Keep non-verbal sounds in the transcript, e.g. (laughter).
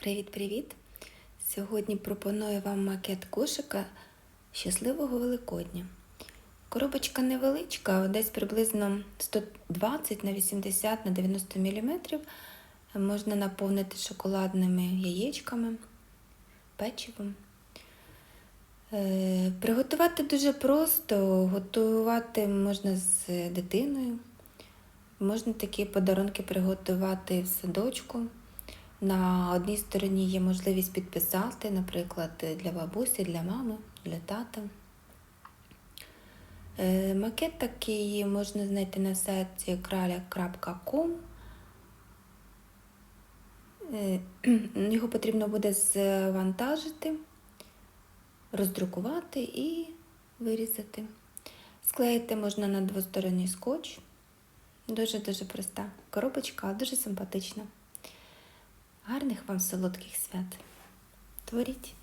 Привіт-привіт! Сьогодні пропоную вам макет кошика Щасливого Великодня. Коробочка невеличка, десь приблизно 120 на 80 на 90 мм. Можна наповнити шоколадними яєчками, печивом. Е, Приготувати дуже просто, готувати можна з дитиною. Можна такі подарунки приготувати в садочку. На одній стороні є можливість підписати, наприклад, для бабусі, для мами, для тата. Е, Макет такий можна знайти на сайті краля.com. Е, (clears throat) Його потрібно буде завантажити, роздрукувати і вирізати. Склеїти можна на двосторонній скотч. Дуже-дуже проста коробочка, дуже симпатична. Гарних вам солодких свят. Творіть!